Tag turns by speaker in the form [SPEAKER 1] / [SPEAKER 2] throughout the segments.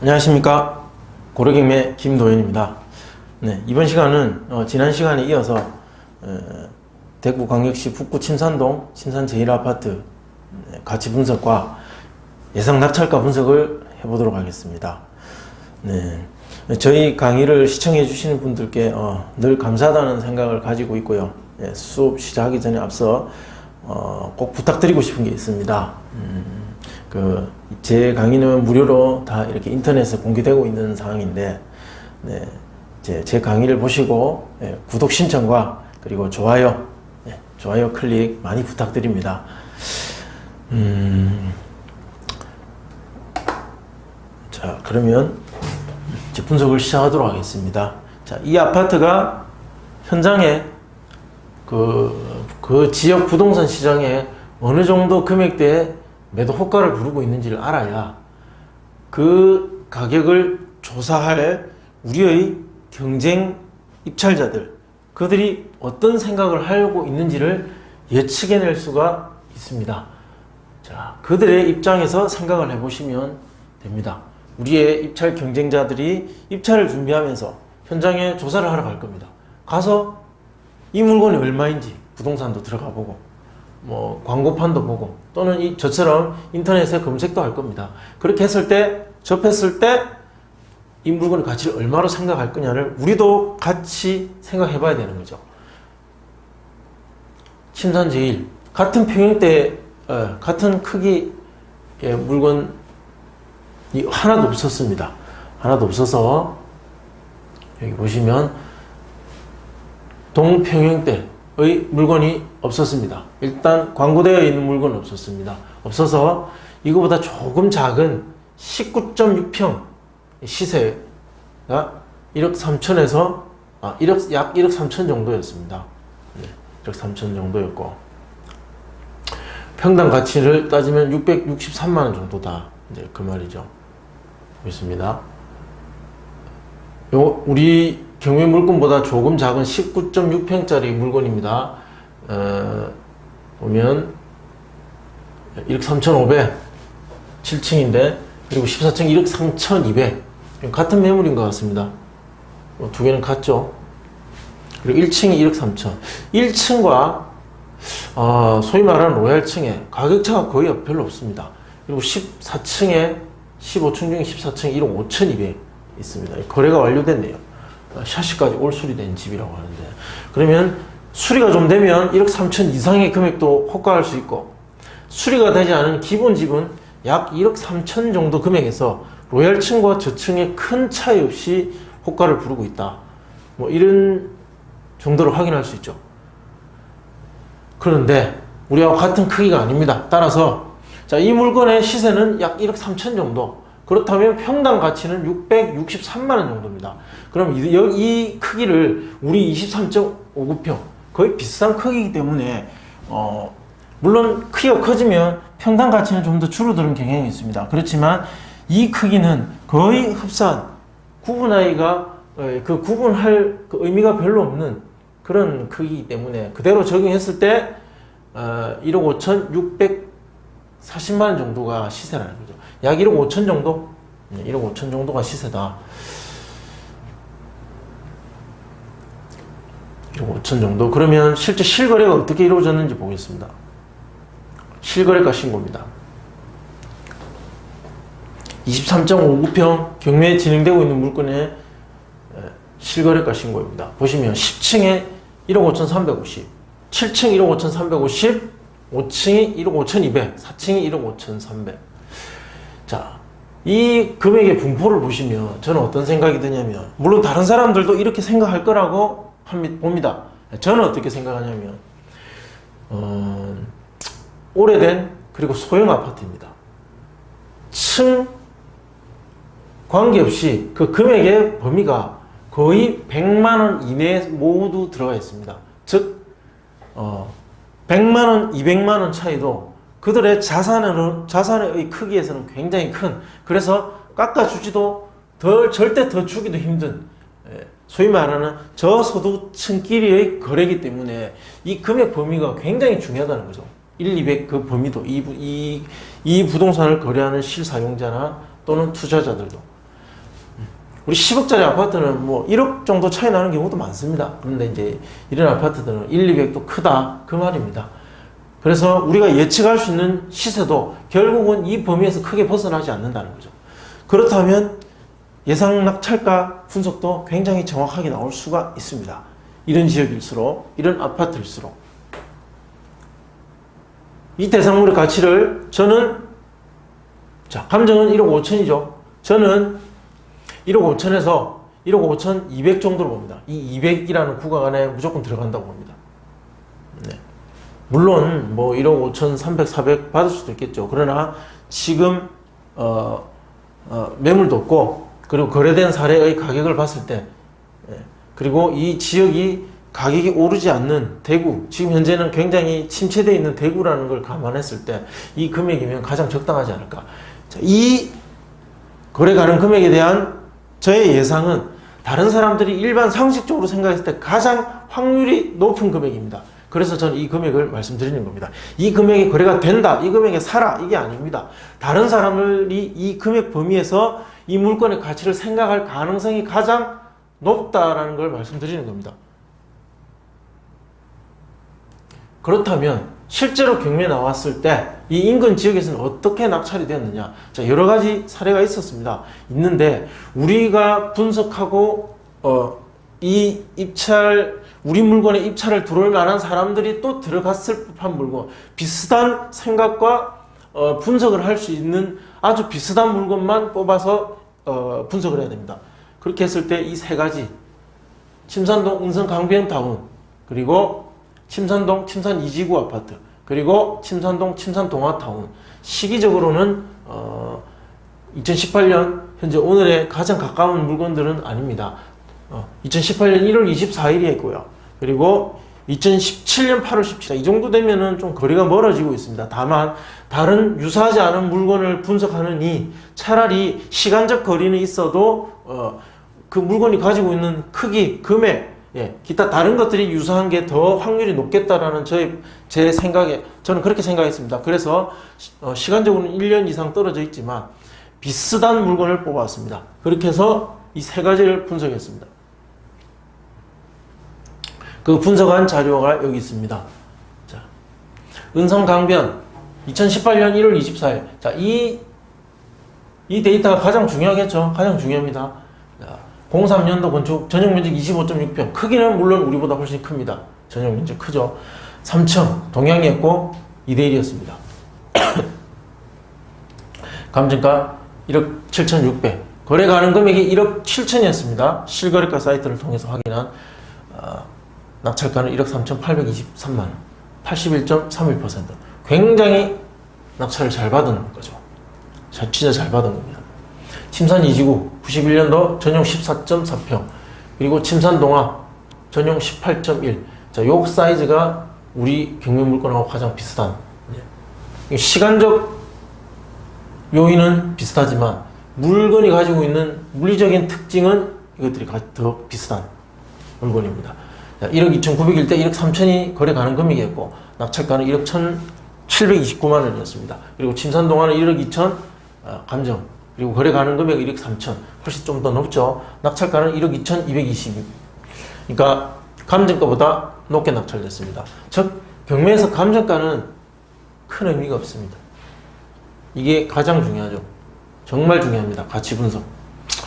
[SPEAKER 1] 안녕하십니까 고려경매 김도현입니다. 네, 이번 시간은 어, 지난 시간에 이어서 어, 대구광역시 북구 침산동 침산 제1아파트 네, 가치 분석과 예상 낙찰가 분석을 해보도록 하겠습니다. 네, 저희 강의를 시청해 주시는 분들께 어, 늘 감사하다는 생각을 가지고 있고요. 예, 수업 시작하기 전에 앞서 어, 꼭 부탁드리고 싶은 게 있습니다. 음, 그 제 강의는 무료로 다 이렇게 인터넷에 공개되고 있는 상황인데, 네, 제, 제 강의를 보시고 예, 구독 신청과 그리고 좋아요, 예, 좋아요 클릭 많이 부탁드립니다. 음, 자 그러면 이제 분석을 시작하도록 하겠습니다. 자, 이 아파트가 현장에 그, 그 지역 부동산 시장에 어느 정도 금액대의 매도 호가를 부르고 있는지를 알아야 그 가격을 조사할 우리의 경쟁 입찰자들, 그들이 어떤 생각을 하고 있는지를 예측해낼 수가 있습니다. 자, 그들의 입장에서 생각을 해보시면 됩니다. 우리의 입찰 경쟁자들이 입찰을 준비하면서 현장에 조사를 하러 갈 겁니다. 가서 이 물건이 얼마인지 부동산도 들어가 보고 뭐 광고판도 보고 또는 이 저처럼 인터넷에 검색도 할 겁니다. 그렇게 했을 때 접했을 때 이 물건의 가치를 얼마로 생각할 거냐를 우리도 같이 생각해 봐야 되는 거죠. 침산 제일 같은 평형대 어, 같은 크기의 물건이 하나도 없었습니다. 하나도 없어서 여기 보시면 동평형대 의 물건이 없었습니다. 일단 광고되어 있는 물건은 없었습니다. 없어서 이거보다 조금 작은 19.6평 시세가 1억 3천에서 아, 1억 약 1억 3천 정도였습니다. 네, 1억 3천 정도였고 평당 가치를 따지면 663만 원 정도다. 이제 그 말이죠. 있습니다. 요 우리 경매 물건보다 조금 작은 19.6평짜리 물건입니다. 어, 보면 1억 3,500 7층인데 그리고 14층 1억 3,200 같은 매물인 것 같습니다. 어, 두 개는 같죠. 그리고 1층이 1억 3천. 1층과 어, 소위 말하는 로얄층에 가격차가 거의 별로 없습니다. 그리고 14층에 15층 중에 14층 1억 5천2백 있습니다. 거래가 완료됐네요. 어, 샤시까지 올 수리된 집이라고 하는데 그러면 수리가 좀 되면 1억 3천 이상의 금액도 호가할 수 있고 수리가 되지 않은 기본 집은 약 1억 3천 정도 금액에서 로얄층과 저층의 큰 차이 없이 호가를 부르고 있다. 뭐 이런 정도로 확인할 수 있죠. 그런데 우리와 같은 크기가 아닙니다. 따라서 자, 이 물건의 시세는 약 1억 3천 정도. 그렇다면 평당 가치는 663만 원 정도입니다. 그럼 이, 여- 이 크기를 우리 23.59평 거의 비슷한 크기이기 때문에 어, 물론 크기가 커지면 평당 가치는 좀 더 줄어드는 경향이 있습니다. 그렇지만 이 크기는 거의 흡사한 구분하기가 어, 그 구분할 그 의미가 별로 없는 그런 크기이기 때문에 그대로 적용했을 때 어, 1억 5천 640만 원 정도가 시세라는 거죠. 약 1억 5천 정도? 네, 1억 5천 정도가 시세다. 1억 5천 정도. 그러면 실제 실거래가 어떻게 이루어졌는지 보겠습니다. 실거래가 신고입니다. 23.59평 경매에 진행되고 있는 물건의 에, 실거래가 신고입니다. 보시면 10층에 1억 5,350, 7층 1억 5,350, 5층이 1억 5,200, 4층이 1억 5,300. 자, 이 금액의 분포를 보시면 저는 어떤 생각이 드냐면 물론 다른 사람들도 이렇게 생각할 거라고 봅니다. 저는 어떻게 생각하냐면 어, 오래된 그리고 소형 아파트입니다. 층 관계없이 그 금액의 범위가 거의 100만 원 이내에 모두 들어가 있습니다. 즉 어, 100만 원, 200만 원 차이도 그들의 자산으로, 자산의 크기에서는 굉장히 큰, 그래서 깎아주지도 더, 절대 더 주기도 힘든, 예, 소위 말하는 저소득층끼리의 거래이기 때문에 이 금액 범위가 굉장히 중요하다는 거죠. 1, 200 그 범위도, 이, 부- 이, 이 부동산을 거래하는 실사용자나 또는 투자자들도. 우리 10억짜리 아파트는 뭐 1억 정도 차이 나는 경우도 많습니다. 그런데 이제 이런 아파트들은 1, 200도 크다 그 말입니다. 그래서 우리가 예측할 수 있는 시세도 결국은 이 범위에서 크게 벗어나지 않는다는 거죠. 그렇다면 예상 낙찰가 분석도 굉장히 정확하게 나올 수가 있습니다. 이런 지역일수록, 이런 아파트일수록. 이 대상물의 가치를 저는, 자, 감정은 1억 5천이죠. 저는 1억 5천에서 1억 5천 200 정도로 봅니다. 이 200이라는 구간 안에 무조건 들어간다고 봅니다. 네. 물론 뭐 1억 5천 300, 400 받을 수도 있겠죠. 그러나 지금 어, 어, 매물도 없고 그리고 거래된 사례의 가격을 봤을 때 예, 그리고 이 지역이 가격이 오르지 않는 대구 지금 현재는 굉장히 침체되어 있는 대구라는 걸 감안했을 때 이 금액이면 가장 적당하지 않을까. 자, 이 거래 가능 금액에 대한 저의 예상은 다른 사람들이 일반 상식적으로 생각했을 때 가장 확률이 높은 금액입니다. 그래서 저는 이 금액을 말씀드리는 겁니다. 이 금액이 거래가 된다, 이 금액에 사라, 이게 아닙니다. 다른 사람들이 이 금액 범위에서 이 물건의 가치를 생각할 가능성이 가장 높다라는 걸 말씀드리는 겁니다. 그렇다면 실제로 경매에 나왔을 때 이 인근 지역에서는 어떻게 낙찰이 되었느냐? 자, 여러 가지 사례가 있었습니다. 있는데 우리가 분석하고 어, 이 입찰 우리 물건에 입찰을 들어올 만한 사람들이 또 들어갔을 법한 물건 비슷한 생각과 어, 분석을 할 수 있는 아주 비슷한 물건만 뽑아서 어, 분석을 해야 됩니다. 그렇게 했을 때 이 세 가지 침산동 은성 강변타운 그리고 침산동 침산 이지구 아파트 그리고 침산동 침산 동아타운 시기적으로는 어, 2018년 현재 오늘에 가장 가까운 물건들은 아닙니다. 어, 2018년 1월 24일이 있고요. 그리고 2017년 8월 17일 이 정도 되면은 좀 거리가 멀어지고 있습니다. 다만 다른 유사하지 않은 물건을 분석하느니 차라리 시간적 거리는 있어도 어, 그 물건이 가지고 있는 크기, 금액, 예, 기타 다른 것들이 유사한 게 더 확률이 높겠다라는 저의 제 생각에 저는 그렇게 생각했습니다. 그래서 어, 시간적으로는 1년 이상 떨어져 있지만 비슷한 물건을 뽑아왔습니다. 그렇게 해서 이 세 가지를 분석했습니다. 그 분석한 자료가 여기 있습니다. 자, 은성 강변 2018년 1월 24일. 자, 이, 이 데이터가 가장 중요하겠죠. 가장 중요합니다. 자, 03년도 건축 전용 면적 25.6평. 크기는 물론 우리보다 훨씬 큽니다. 전용 면적 크죠. 3층 동양이었고 2대1이었습니다. 감정가 1억 7,600. 거래 가능 금액이 1억 7천이었습니다. 실거래가 사이트를 통해서 확인한 어, 낙찰가는 1억 3,823만 원. 81.31%. 굉장히 낙찰을 잘 받은 거죠. 자, 진짜 잘 받은 겁니다. 침산 이지구 91년도 전용 14.4평 그리고 침산 동화 전용 18.1. 자, 요 사이즈가 우리 경매 물건하고 가장 비슷한. 예. 시간적 요인은 비슷하지만 물건이 가지고 있는 물리적인 특징은 이것들이 가- 더 비슷한 물건입니다. 자, 1억 2,900일 때 1억 3천이 거래 가능 금액이었고 낙찰가는 1억 1,729만 원이었습니다. 그리고 침산동화는 1억 2천 아, 감정 그리고 거래 가능 금액 1억 3천 훨씬 좀 더 높죠. 낙찰가는 1억 2,220. 그러니까 감정가보다 높게 낙찰됐습니다. 즉 경매에서 감정가는 큰 의미가 없습니다. 이게 가장 중요하죠. 정말 중요합니다. 가치 분석.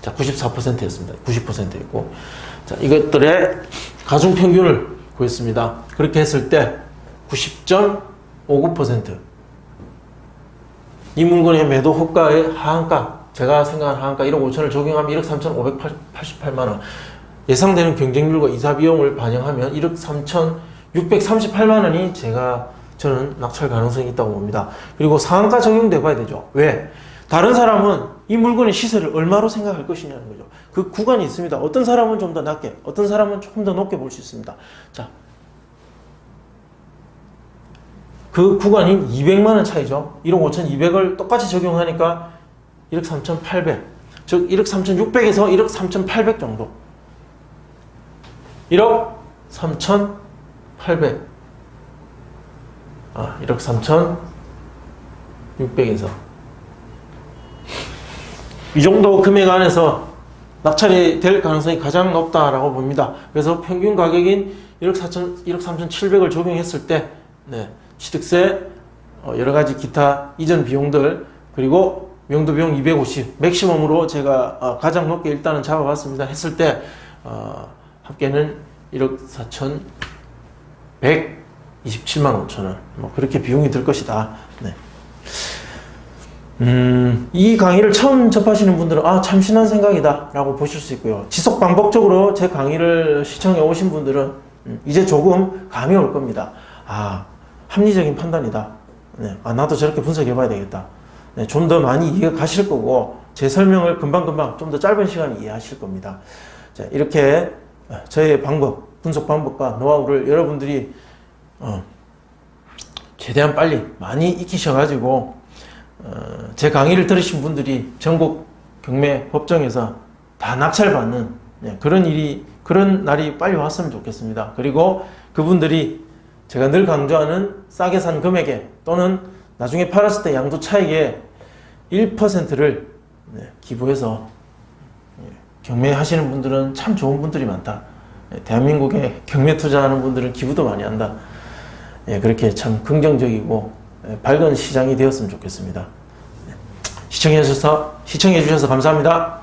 [SPEAKER 1] 자, 94%였습니다. 90%였고. 자, 이것들의 가중 평균을 구했습니다. 그렇게 했을 때 90.59%. 이 물건의 매도 호가의 하한가, 제가 생각한 하한가 1억 5천을 적용하면 1억 3,588만 원. 예상되는 경쟁률과 이사 비용을 반영하면 1억 3,638만 원이 제가 저는 낙찰 가능성이 있다고 봅니다. 그리고 상한가 적용돼 봐야 되죠. 왜? 다른 사람은 이 물건의 시세를 얼마로 생각할 것이냐는 거죠. 그 구간이 있습니다. 어떤 사람은 좀 더 낮게, 어떤 사람은 조금 더 높게 볼 수 있습니다. 자, 그 구간이 200만 원 차이죠. 1억 5,200을 똑같이 적용하니까 1억 3,800. 즉 1억 3,600에서 1억 3,800 정도. 1억 3,800. 아, 1억 3,600에서 이 정도 금액 안에서 낙찰이 될 가능성이 가장 높다라고 봅니다. 그래서 평균 가격인 1억 4천, 1억 3천 7백을 적용했을 때, 네, 취득세, 어, 여러 가지 기타 이전 비용들, 그리고 명도 비용 250, 맥시멈으로 제가 어, 가장 높게 일단은 잡아봤습니다. 했을 때, 어, 합계는 1억 4천 127만 5천 원. 뭐, 그렇게 비용이 들 것이다. 네. 음, 이 강의를 처음 접하시는 분들은 아 참신한 생각이다 라고 보실 수 있고요 지속 반복적으로 제 강의를 시청해 오신 분들은 음, 이제 조금 감이 올 겁니다 아 합리적인 판단이다. 네, 아 나도 저렇게 분석해 봐야 되겠다. 네, 좀 더 많이 이해가 가실 거고 제 설명을 금방금방 좀 더 짧은 시간에 이해하실 겁니다. 자 이렇게 어, 저의 방법 분석 방법과 노하우를 여러분들이 어, 최대한 빨리 많이 익히셔가지고 어, 제 강의를 들으신 분들이 전국 경매 법정에서 다 낙찰받는 예, 그런 일이 그런 날이 빨리 왔으면 좋겠습니다. 그리고 그분들이 제가 늘 강조하는 싸게 산 금액에 또는 나중에 팔았을 때 양도 차익의 1%를 기부해서 예, 경매하시는 분들은 참 좋은 분들이 많다. 예, 대한민국에 경매 투자하는 분들은 기부도 많이 한다. 예, 그렇게 참 긍정적이고 예, 밝은 시장이 되었으면 좋겠습니다. 네. 시청해 주셔서 시청해 주셔서 감사합니다.